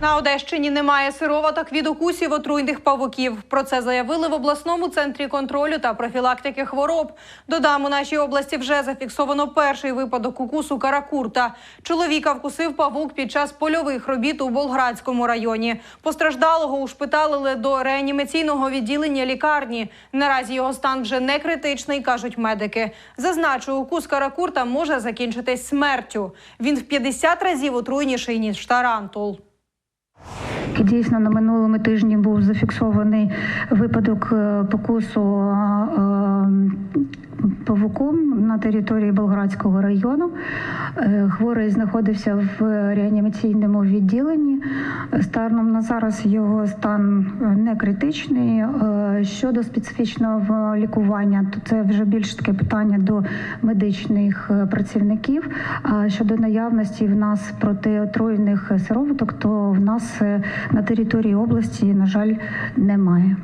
На Одещині немає сироваток від укусів отруйних павуків. Про це заявили в обласному центрі контролю та профілактики хвороб. Додам, у нашій області вже зафіксовано перший випадок укусу каракурта. Чоловіка вкусив павук під час польових робіт у Болградському районі. Постраждалого ушпиталили до реанімаційного відділення лікарні. Наразі його стан вже не критичний, кажуть медики. Зазначу, укус каракурта може закінчитись смертю. Він в 50 разів отруйніший ніж тарантул. І дійсно на минулому тижні був зафіксований випадок е, покусу е, павуком на території Болградського району. Е, Хворий знаходився в реанімаційному відділенні. Станом на зараз його стан е, не критичний. Е, Щодо специфічного лікування, то це вже більш таке питання до медичних працівників. А щодо наявності в нас протиотруйних сироваток, то в нас на території області, на жаль, немає.